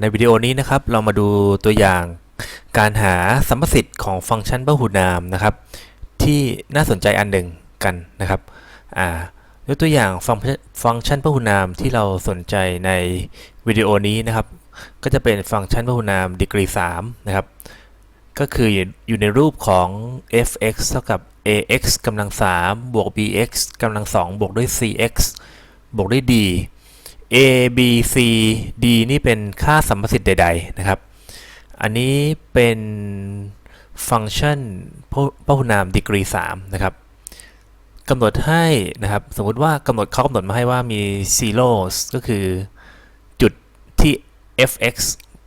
ในวิดีโอนี้นะครับเรามาดูตัวอย่างการหาสัมประสิทธิ์ของฟังก์ชันพหูนามนะครับ ที่น่าสนใจอันหนึ่งกันนะครับอ่ายกตัวอย่างฟังฟังก์ชันพหูนามที่เราสนใจในวิดีโอนี้นะครับ ก็จะเป็นฟังก์ชันพหูนามดีกรี3นะครับก็คืออยู่ในรูปของ f(x) เท่ากับ ax กำลัง3บวก bx กำลัง2บวกด้วย cx บวกด้วย d a b c d นี่เป็นค่าสัมประสิทธิ์ใด ๆ นะครับ อันนี้เป็นฟังก์ชันพหุนามดีกรี 3 นะครับกำหนดให้นะครับ สมมุติว่ากำหนดเขากำหนดมาให้ว่ามี zeros ก็คือจุดที่ f(x)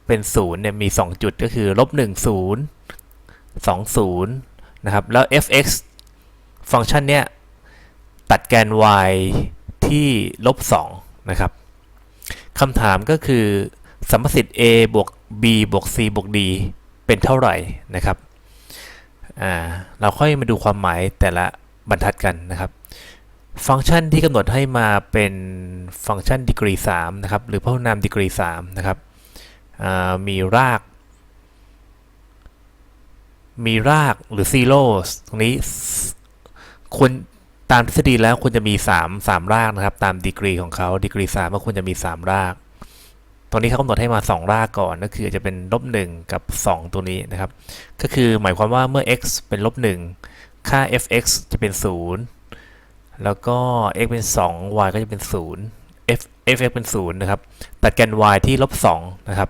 เป็น0เนี่ยมี 2 จุดก็คือลบ1 0 2 0 นะครับ แล้ว f(x) ฟังก์ชันเนี้ยตัดแกน y ที่ลบ2นะครับ คำถามก็คือสัมประสิทธิ์ a บวก b บวก c บวก d เป็นเท่าไหร่นะครับ เราค่อยมาดูความหมายแต่ละบรรทัดกันนะครับ ฟังก์ชันที่กำหนดให้มาเป็นฟังก์ชันดีกรี3นะครับ หรือพหุนามดีกรี3นะครับ มีราก มีรากหรือ zeros ตรงนี้ควร ตามทฤษฎีแล้วควรจะมี 3 3 รากนะครับ ตามดีกรีของเขาดีกรี3ก็ควรจะมี 3 รากตรงนี้เขากำหนดให้มา 2 รากก่อนก็คือจะเป็นลบ1กับ 2 ตัวนี้นะครับ ก็คือหมายความว่าเมื่อ x เป็นลบ1ค่า f(x) จะเป็น 0 แล้วก็ x เป็น 2 y ก็จะเป็น 0 f f(x) เป็น 0 นะครับ ตัดแกน y ที่ลบ2นะครับ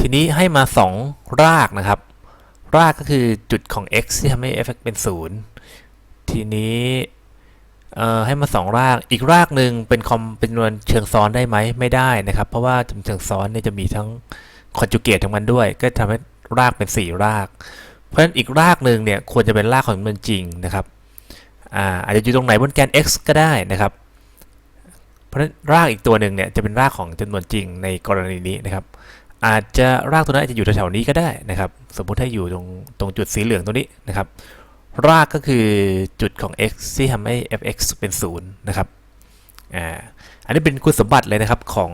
ทีนี้ให้มา 2 รากนะครับ รากก็คือจุดของ x ที่ทำให้ f(x) เป็น 0 ทีนี้ให้มาสองราก อีกรากหนึ่งเป็นคอมเป็นจำนวนเชิงซ้อนได้ไหมไม่ได้นะครับ เพราะว่าจำนวนเชิงซ้อนเนี่ยจะมีทั้งคอนจูเกตของมันด้วย ก็ทำให้รากเป็น 4 ราก เพราะฉะนั้นอีกรากหนึ่งเนี่ยควรจะเป็นรากของมันจริงนะครับอาอาจจะอยู่ตรงไหนบนแกน x ก็ได้นะครับ เพราะฉะนั้นรากอีกตัวหนึ่งเนี่ยจะเป็นรากของจำนวนจริงในกรณีนี้นะครับ อาจจะรากตัวนั้นอาจจะอยู่แถวๆนี้ก็ได้นะครับ สมมุติถ้าอยู่ตรงตรงจุดสีเหลืองตรงนี้นะครับ รากก็คือจุดของ x ที่ทำให้ f(x) เป็น 0 นะครับ อ่า อันนี้เป็นคุณสมบัติเลยนะครับของ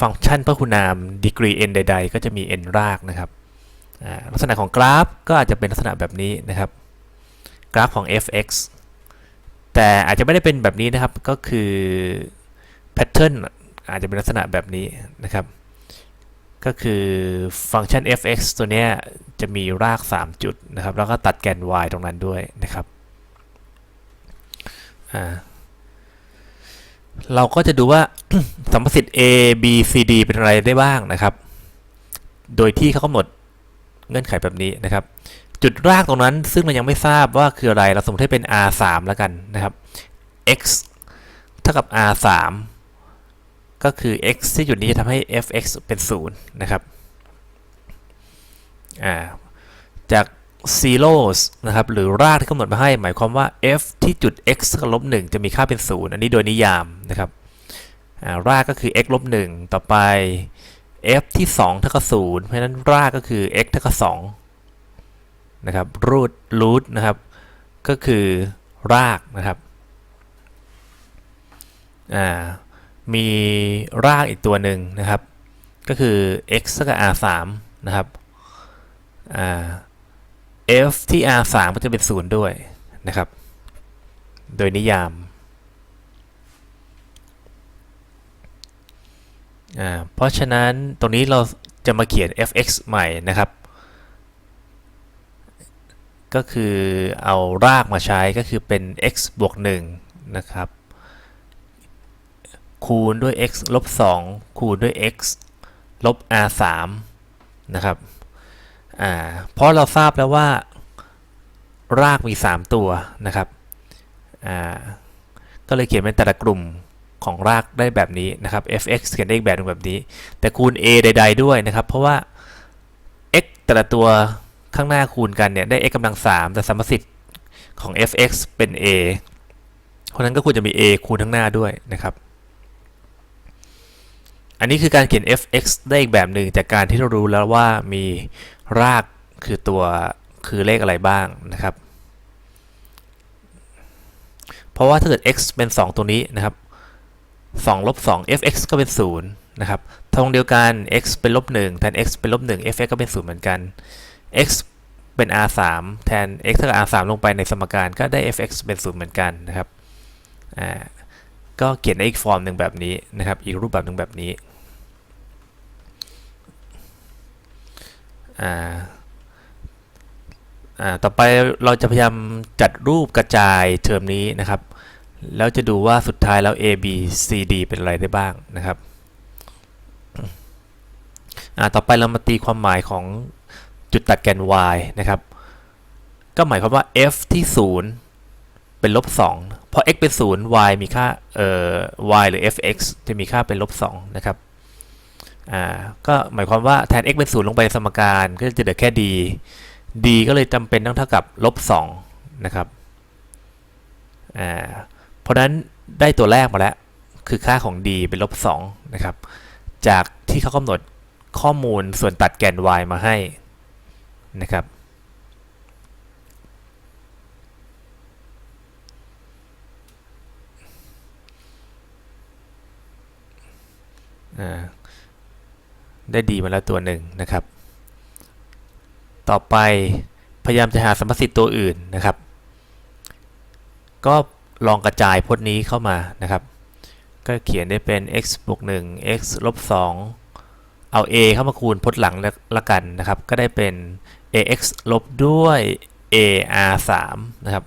ฟังก์ชันพหุนามดีกรี n ใด ๆ ก็จะมี n รากนะครับลักษณะของกราฟก็อาจจะเป็นลักษณะแบบนี้นะครับ กราฟของ f(x) แต่อาจจะไม่ได้เป็นแบบนี้นะครับ ก็คือแพทเทิร์นอาจจะเป็นลักษณะแบบนี้นะครับ ก็คือฟังก์ชัน f(x) ตัวนี้จะมีราก 3 จุดนะครับ แล้วก็ตัดแกน y ตรงนั้นด้วยนะครับเราก็จะดูว่าสัมประสิทธิ์ a b c d เป็นอะไรได้บ้างนะครับ โดยที่เขากำหนดเงื่อนไขแบบนี้นะครับ จุดรากตรงนั้นซึ่งเรายังไม่ทราบว่าคืออะไร เราสมมติให้เป็น r 3แล้วกันนะครับ x เท่ากับ r 3 ก็คือ x ที่จุดนี้จะทำให้ f(x) เป็น0นะครับจาก zeros นะครับหรือรากที่กำหนดมาให้ หมายความว่า f ที่จุด x กับลบ1จะมีค่าเป็น 0 อันนี้โดยนิยามนะครับรากก็คือ x ลบ1ต่อไป f ที่2เท่ากับ0เพราะฉะนั้นรากก็คือ x เท่ากับ2นะครับ root root นะครับก็คือรากนะครับอ่า มีรากอีกตัวหนึ่งนะครับ ก็คือ x เท่ากับ r 3นะครับ f ที่ r 3ก็จะเป็น 0 ด้วยนะครับ โดยนิยาม เพราะฉะนั้นตรงนี้เราจะมาเขียน f(x) ใหม่นะครับ ก็คือเอารากมาใช้ก็คือเป็น x บวก1นะครับ คูณด้วย x ลบ2คูณด้วย x ลบ r 3นะครับอ่าเพราะเราทราบแล้วว่า รากมี 3 ตัวนะครับอ่าก็เลยเขียนเป็นแต่ละกลุ่มของรากได้แบบนี้นะครับ f(x) เขียนได้อีกแบบนึงแบบนี้ แต่คูณ a ใด ๆ ด้วยนะครับ เพราะว่า x แต่ละตัวข้างหน้าคูณกันเนี่ยได้ x กำลัง 3 แต่สมสิทธิ์ของ f(x) เป็น a เพราะนั้นก็ควรจะมี a คูณทั้งหน้าด้วยนะครับ อันนี้คือการเขียน f(x) ได้อีกแบบหนึ่งจากการที่เรารู้แล้วว่ามีรากคือตัวคือเลขอะไรบ้างนะครับ เพราะว่าถ้าเกิด x เป็น 2 ตัวนี้นะครับ2ลบ2 fx ก็เป็น 0 นะครับทงเดียวกัน x เป็นลบ1แทน x เป็นลบ1 fx ก็เป็น 0 เหมือนกัน x เป็น r 3แทน x เท่ากับ r 3ลงไปในสมการก็ได้ fx เป็น 0 เหมือนกันนะครับ อ่า ก็เขียนในอีกฟอร์มหนึ่งแบบนี้นะครับ อีกรูปแบบหนึ่งแบบนี้อ่าอ่าต่อไปเราจะพยายามจัดรูปกระจายเทอมนี้นะครับ แล้วจะดูว่าสุดท้ายแล้ว a b c d เป็นอะไรได้บ้างนะครับอ่าต่อไปเรามาตีความหมายของจุดตัดแกน y นะครับ ก็หมายความว่า f ที่ 0 เป็นลบ2พราะ x เป็น 0 y มีค่าเอ่อ y หรือ fx จะมีค่าเป็นลบ2นะครับอ่าก็หมายความว่าแทน x เป็น 0 ลงไปสมการก็จะเหลือแค่ d d ก็เลยจำเป็นต้องเท่ากับลบ2นะครับอ่าเพราะฉะนั้นได้ตัวแรกมาแล้ว คือค่าของ d เป็นลบ2นะครับ จากที่เขากำหนดข้อมูลส่วนตัดแกน y มาให้นะครับ ได้ดีมาแล้วตัวหนึ่งนะครับ ต่อไปพยายามจะหาสมมติตัวอื่นนะครับ ก็ลองกระจายพจน์นี้เข้ามานะครับ ก็เขียนได้เป็น x บวก1 x ลบ2เอา a เข้ามาคูณพจน์หลังละละกันนะครับ ก็ได้เป็น ax ลบด้วย ar 3นะครับ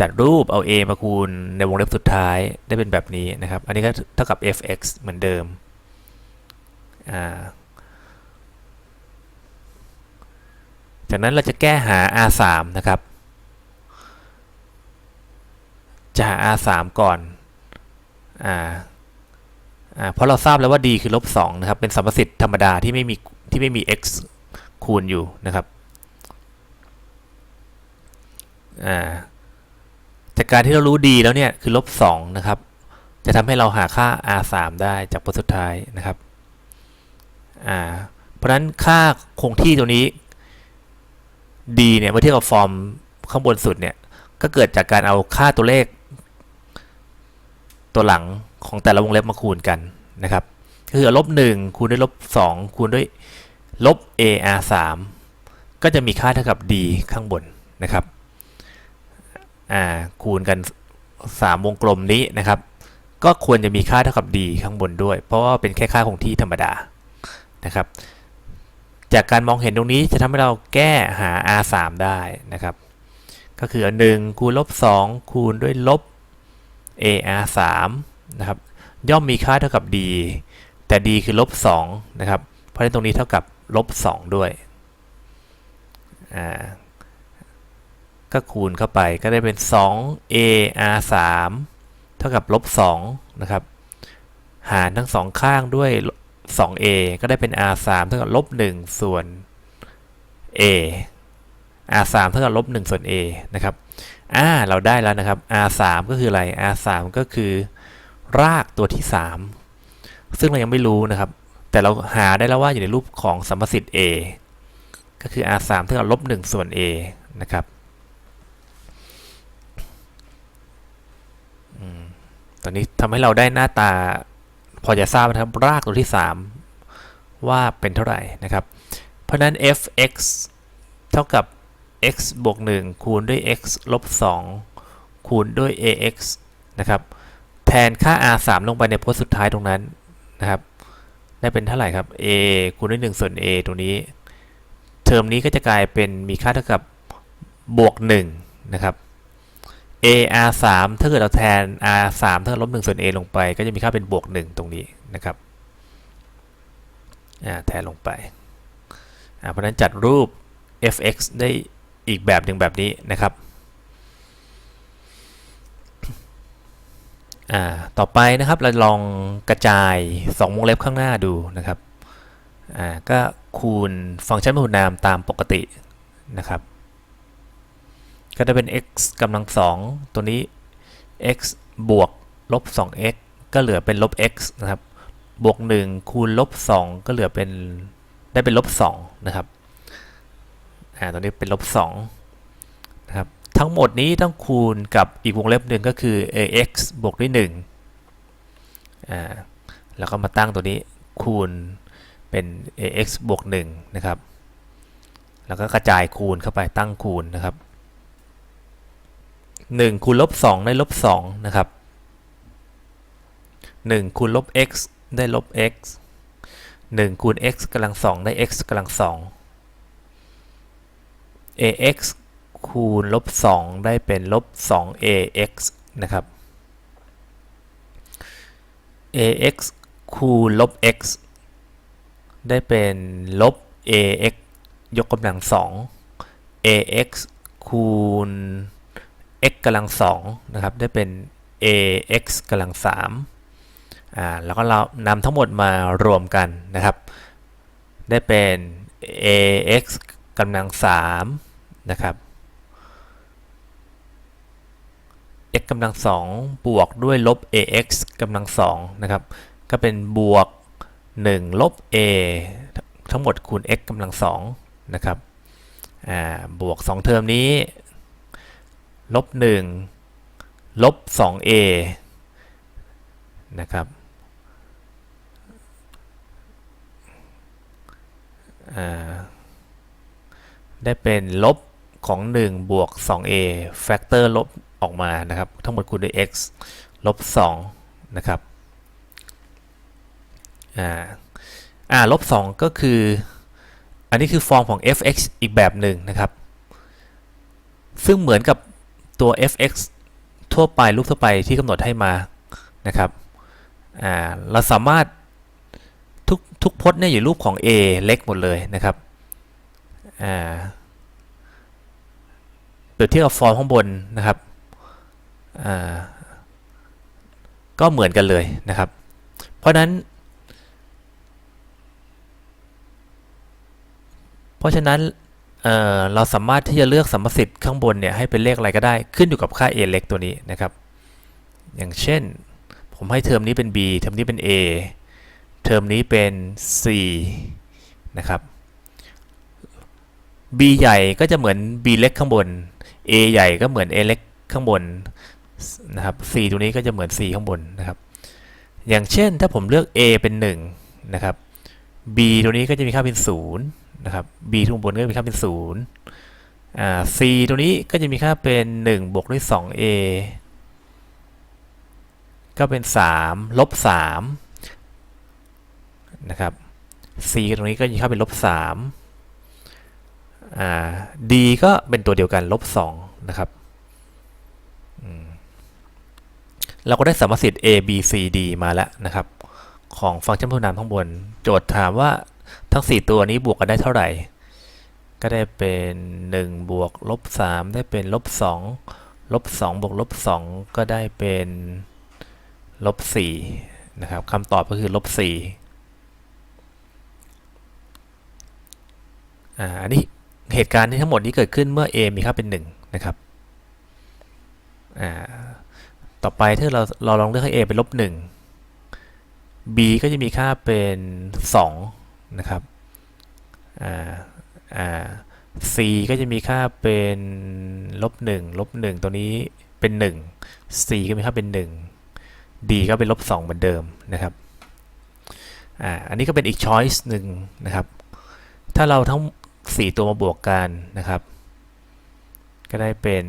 จัดรูปเอา a มาคูณในวงเล็บสุดท้ายได้เป็นแบบนี้นะครับ อันนี้ก็เท่ากับ fx เหมือนเดิม จากนั้นเราจะแก้หา r3 นะครับ จะหา r3 ก่อนอ่าอ่าเพราะเราทราบแล้วว่า d คือลบ2นะครับ เป็นสัมประสิทธิ์ธรรมดาที่ไม่มีที่ไม่มี x คูณอยู่นะครับอ่าจากการที่เรารู้ d แล้วเนี่ยคือลบ2นะครับ จะทำให้เราหาค่า r3 ได้จากบทสุดท้ายนะครับ อ่าเพราะฉะนั้นค่าคงที่ตัวนี้ d เนี่ยเมื่อเทียบกับฟอร์มข้างบนสุดเนี่ยก็เกิดจากการเอาค่าตัวเลข ตัวหลังของแต่ละวงเล็บมาคูณกันนะครับก็คือลบ1คูณด้วยลบ2คูณด้วยลบ ar 3ก็จะมีค่าเท่ากับ d ข้างบนนะครับอ่าคูณกัน 3 วงกลมนี้นะครับ ก็ควรจะมีค่าเท่ากับ d ข้างบนด้วย เพราะว่าเป็นแค่ค่าคงที่ธรรมดา นะครับ จากการมองเห็นตรงนี้จะทำให้เราแก้หา r 3 ได้นะครับ ก็คืออันหนึ่งคูณลบ 2 คูณด้วยลบ ar 3นะครับ ย่อมมีค่าเท่ากับ d แต่ d คือลบ 2 นะครับ เพราะฉะนั้นตรงนี้เท่ากับลบ 2 ด้วย อ่า ก็คูณเข้าไปก็ได้เป็น 2 ar 3เท่ากับลบ 2 นะครับ หารทั้งสองข้างด้วย 2a ก็ได้เป็น r 3เท่ากับลบ1ส่วน a r 3เท่ากับลบ1ส่วน a นะครับอ่าเราได้แล้วนะครับ r 3ก็คืออะไร r 3ก็คือ รากตัวที่ 3 ซึ่งเรายังไม่รู้นะครับ แต่เราหาได้แล้วว่าอยู่ในรูปของสัมประสิทธิ์ a ก็คือ r 3เท่ากับลบ1ส่วน a นะครับตอนนี้ทำให้เราได้หน้าตา อจะทราบนะครับรากตัวที่ 3 ว่าเป็นเท่าไหร่นะครับ เพราะนั้น f(x) เท่ากับ x บวก 1 คูณด้วย x ลบ 2 คูณด้วย ax นะครับ แทนค่า r 3ลงไปในพจน์สุดท้ายตรงนั้นนะครับ ได้เป็นเท่าไหร่ครับ a คูณด้วย 1 ส่วน a ตรงนี้ เทอมนี้ก็จะกลายเป็นมีค่าเท่ากับบวก 1 นะครับ a r 3ถ้าเกิดเราแทน r 3เท่าลบ1ส่วน a ลงไป ก็จะมีค่าเป็นบวก 1 ตรงนี้นะครับอ่าแทนลงไปอ่าเพราะนั้นจัดรูป fx ได้อีกแบบหนึ่งแบบนี้นะครับอ่าต่อไปนะครับเราลองกระจาย 2 วงเล็บข้างหน้าดูนะครับอ่าก็คูณฟังก์ชันพหุนามตามปกตินะครับ ก็จะเป็น x กำลังสองตัวนี้ x บวกลบ 2x ก็เหลือเป็นลบ x นะครับ บวก 1 คูณลบ 2 ก็เหลือเป็นได้เป็นลบ 2 นะครับ อ่าตัวนี้เป็นลบ 2 นะครับ ทั้งหมดนี้ต้องคูณกับอีกวงเล็บหนึ่งก็คือ ax บวกด้วย1อ่า แล้วก็มาตั้งตัวนี้คูณเป็น ax บวก1นะครับ แล้วก็กระจายคูณเข้าไปตั้งคูณนะครับ 1คูณลบ2ได้ลบ2นะครับ 1คูณลบ x ได้ลบ x 1คูณ x กำลัง2ได้ x กำลัง2 ax คูณลบ2ได้เป็นลบ 2ax นะครับ ax คูณลบ x ได้เป็นลบ ax ยกกำลัง2 ax คูณ x กำลัง2นะครับได้เป็น ax กำลัง3อ่าแล้วก็เรานำทั้งหมดมารวมกันนะครับ ได้เป็น ax กำลัง3นะครับ x กำลัง2บวกด้วยลบ ax กำลัง2นะครับ ก็เป็นบวก 1 ลบ a ทั้งหมดคูณ x กำลัง2นะครับ อ่า บวก 2 เทอมนี้ ลบ1ลบ 2a นะครับได้เป็นลบของ 1 บวก 2a แฟกเตอร์ลบออกมานะครับ ทั้งหมดคูณด้วย x ลบ 2 นะครับอ่าอ่าลบ 2 ก็คือ อันนี้คือฟอร์มของ fx อีกแบบหนึ่งนะครับ ซึ่งเหมือนกับ ตัว fx ทั่วไปรูปทั่วไปที่กำหนดให้มานะครับเราสามารถทุกทุกพจน์เนี่ยอยู่รูปของ a เล็กหมดเลยนะครับเปรียบเทียบกับฟอร์มข้างบนนะครับก็เหมือนกันเลยนะครับ เพราะนั้น เพราะฉะนั้น เเราสามารถที่จะเลือกสัมประสิทธิ์ข้างบนเนี่ยให้เป็นเลขอะไรก็ได้ขึ้นอยู่กับค่า a เล็กตัวนี้นะครับ อย่างเช่น ผมให้เทอมนี้เป็น b เทอมนี้เป็น a เทอมนี้เป็น c นะครับ b ใหญ่ก็จะเหมือน b เล็กข้างบน a ใหญ่ก็เหมือน a เล็กข้างบนนะครับ c ตัวนี้ก็จะเหมือน c ข้างบนนะครับ อย่างเช่นถ้าผมเลือก a เป็น1นะครับ b ตัวนี้ก็จะมีค่าเป็น 0 นะครับ b ทุกบนก็มีค่าเป็น0อ่า c ตัวนี้ก็จะมีค่าเป็น1บวกด้วย 2a ก็เป็น3ลบ3นะครับ c ตรงนี้ก็มีค่าเป็นลบ3อ่า d ก็เป็นตัวเดียวกันลบ2นะครับเราก็ได้สมสิทธิ์ a b c d มาแล้วนะครับ ของฟังก์ชันพัฒนามข้างบน โจทย์ถามว่า ทั้ง 4 ตัวนี้บวกกันได้เท่าไหร่ ก็ได้เป็น 1 บวกลบ3ได้เป็นลบ2ลบ2บวกลบ2ก็ได้เป็นลบ4นะครับคำตอบก็คือลบ4อ่าอันนี้เหตุการณ์ที่ทั้งหมดนี้เกิดขึ้นเมื่อ a มีค่าเป็น 1 นะครับอ่าต่อไปถ้าเราเราลองเลือกให้ a เป็นลบ1 b ก็จะมีค่าเป็น 2 นะครับ c ก็จะมีค่าเป็นลบ1ลบ1ตัวนี้เป็น 1 c ก็มีค่าเป็น 1 d ก็เป็นลบ2เหมือนเดิมนะครับอ่าอันนี้ก็เป็นอีก choice หนึ่งนะครับ ถ้าเราทั้ง 4 ตัวมาบวกกันนะครับ ก็ได้เป็น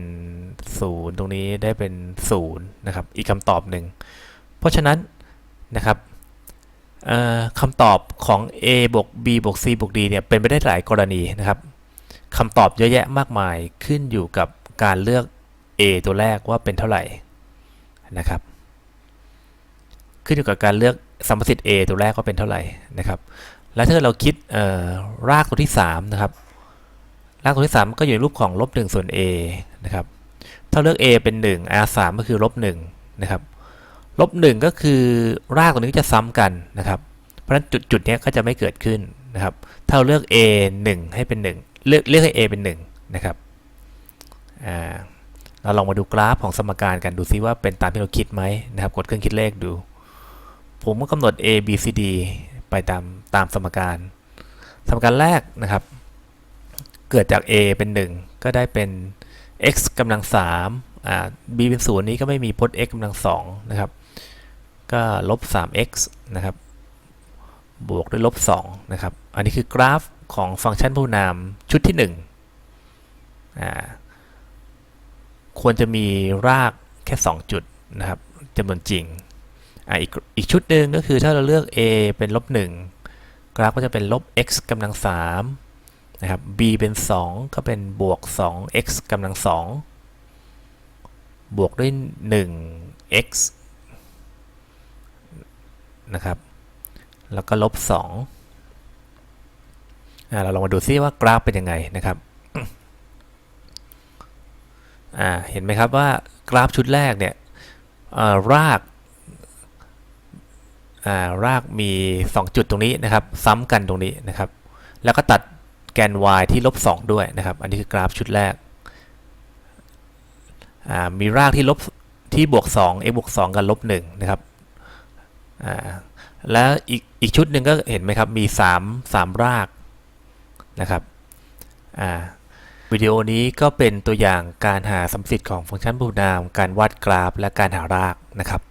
0 ตรงนี้ได้เป็น 0 นะครับ อีกคำตอบหนึ่ง เพราะฉะนั้นนะครับ คำตอบของ a บวก b บวก c บวก d เนี่ยเป็นไปได้หลายกรณีนะครับคำตอบเยอะแยะมากมายขึ้นอยู่กับการเลือก a ตัวแรกว่าเป็นเท่าไหร่นะครับ ขึ้นอยู่กับการเลือกสัมประสิทธิ์ a ตัวแรกว่าเป็นเท่าไหร่นะครับ แล้วถ้าเราคิดรากตัวที่3นะครับรากตัวที่ 3 ก็อยู่ในรูปของลบ1ส่วน a นะครับถ้าเลือก a เป็น 1 r 3ก็คือลบ1นะครับ ลบ1ก็คือรากตัวนี้จะซ้ำกันนะครับ เพราะฉะนั้นจุดจุดนี้ก็จะไม่เกิดขึ้นนะครับ ถ้าเราเลือก a 1 ให้เป็น 1 เลือกเลือกให้ a เป็น1นะครับเราลองมาดูกราฟของสมการกันดูซิว่าเป็นตามที่เราคิดไหมนะครับ กดเครื่องคิดเลขดู ผมก็กำหนด a b c d ไปตามตามสมการ สมการแรกนะครับ เกิดจาก a เป็น 1 ก็ได้เป็น x กำลัง3อ่า b เป็น0นี้ก็ไม่มีพจน์ x กำลัง2นะครับ ก็ลบ 3x นะครับ บวกด้วยลบ 2 นะครับ อันนี้คือกราฟของฟังก์ชันพหุนามชุดที่1อ่าควรจะมีรากแค่ 2 จุดนะครับจำนวนจริงอ่าอีกอีกชุดหนึ่งก็คือถ้าเราเลือก a เป็นลบ 1 กราฟก็จะเป็นลบ x กำลัง3นะครับ b เป็น 2 ก็เป็นบวก 2x กำลัง2บวกด้วย 1x นะครับ แล้วก็ลบ2อ่าเราลองมาดูซิว่ากราฟเป็นยังไงนะครับอ่าเห็นไหมครับว่ากราฟชุดแรกเนี่ยราการากมี 2 จุดตรงนี้นะครับ ซ้ำกันตรงนี้นะครับ แล้วก็ตัดแกน y ที่ลบ 2 ด้วยนะครับ อันนี้คือกราฟชุดแรก มีรากที่ลบที่บวก2 x บวก2กับลบ1นะครับ แล้วอีกอีกชุดหนึ่งก็เห็นไหมครับ มี3 3รากนะครับวิดีโอนี้ก็เป็นตัวอย่างการหาสัมสิทธิ์ของฟังก์ชันพหุนาม การวาดกราฟ และการหารากนะครับ